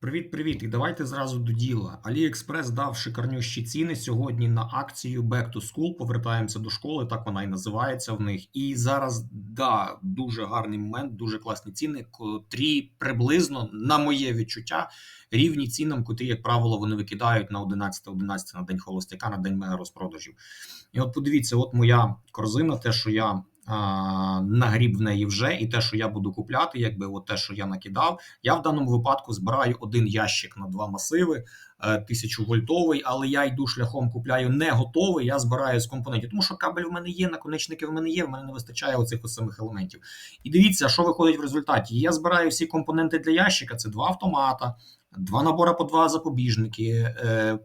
Привіт-привіт! І давайте зразу до діла. AliExpress дав шикарнющі ціни сьогодні на акцію Back to School. Повертаємося до школи, так вона і називається в них. І зараз да, дуже гарний момент, дуже класні ціни, котрі приблизно, на моє відчуття, рівні цінам, котрі, як правило, вони викидають на 11-11 на день холостяка, на день мега розпродажів. І от подивіться, от моя корзина, те, що я. Нагріб в неї вже, і те, що я буду купляти, якби от те, що я накидав. Я в даному випадку збираю один ящик на два масиви, е, 1000 вольтовий, але я йду шляхом купляю не готовий. Я збираю з компонентів, тому що кабель в мене є, наконечники в мене є. В мене не вистачає оцих ось самих елементів. І дивіться, що виходить в результаті. Я збираю всі компоненти для ящика. Це два автомата. Два набори по два запобіжники,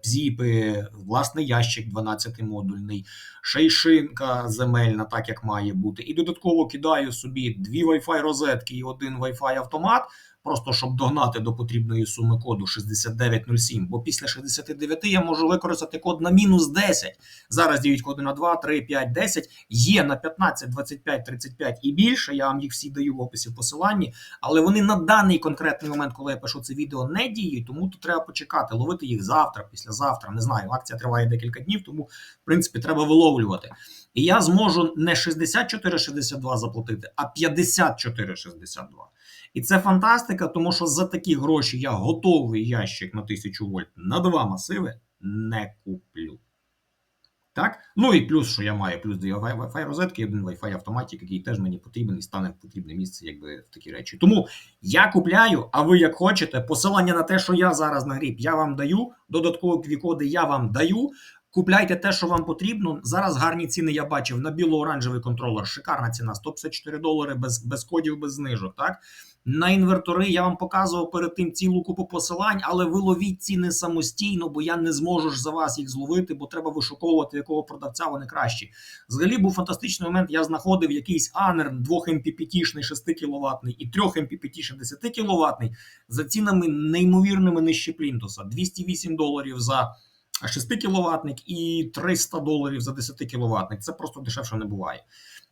пзіпи, власний ящик 12-модульний, шейшинка земельна, так як має бути. І додатково кидаю собі дві Wi-Fi розетки і один Wi-Fi автомат, просто щоб догнати до потрібної суми коду 6907. Бо після 69 я можу використати код на мінус 10. Зараз діють коди на 2, 3, 5, 10. Є на 15, 25, 35 і більше. Я вам їх всі даю в описі в посиланні. Але вони на даний конкретний момент, коли я пишу це відео, не діють, тому тут треба почекати, ловити їх завтра, післязавтра. Не знаю. Акція триває декілька днів, тому в принципі треба виловлювати. І я зможу не 64,62 заплатити, а 54,62. І це фантастика, тому що за такі гроші я готовий ящик на 1000 вольт на два масиви не куплю. Так? Ну і плюс, що я маю плюс дві Wi-Fi розетки один Wi-Fi автоматик, який теж мені потрібен і стане в потрібне місце, якби в такі речі. Тому я купляю, а ви як хочете, посилання на те, що я зараз нагріб, я вам даю. Додаткові коди я вам даю. Купляйте те, що вам потрібно. Зараз гарні ціни я бачив на біло-оранжевий контролер. Шикарна ціна 154 долари без, без кодів, без знижок. Так на інвертори я вам показував перед тим цілу купу посилань, але ви ловіть ціни самостійно, бо я не зможу ж за вас їх зловити, бо треба вишуковувати якого продавця вони кращі. Взагалі був фантастичний момент. Я знаходив якийсь анер 2 МППТ-шний 6 кВт і 3 МППТ 10 кВт за цінами неймовірними нижче плінтуса. 208 доларів за 6 кВт і 300 доларів за 10 кВт. Це просто дешевше не буває.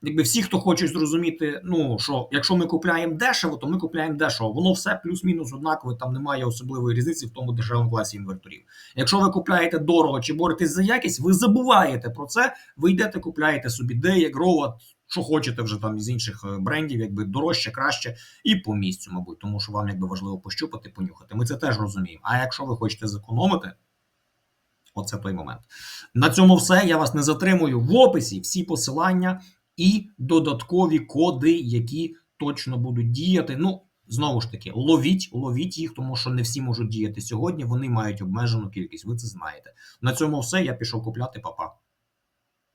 Якби всі, хто хочуть зрозуміти, ну що якщо ми купляємо дешево, то ми купляємо дешево. Воно все плюс-мінус однакове, там немає особливої різниці в тому дешевому класі інверторів. Якщо ви купляєте дорого чи боретесь за якість, ви забуваєте про це. Ви йдете, купляєте собі Дея, Гроуа, що хочете вже там із інших е, брендів, якби дорожче, краще і по місцю, мабуть, тому що вам якби важливо пощупати, понюхати. Ми це теж розуміємо. А якщо ви хочете зекономити. Оце той момент. На цьому все. Я вас не затримую в описі. Всі посилання і додаткові коди, які точно будуть діяти. Ну, знову ж таки, ловіть, ловіть їх, тому що не всі можуть діяти сьогодні. Вони мають обмежену кількість. Ви це знаєте. На цьому все. Я пішов купляти, Па-па.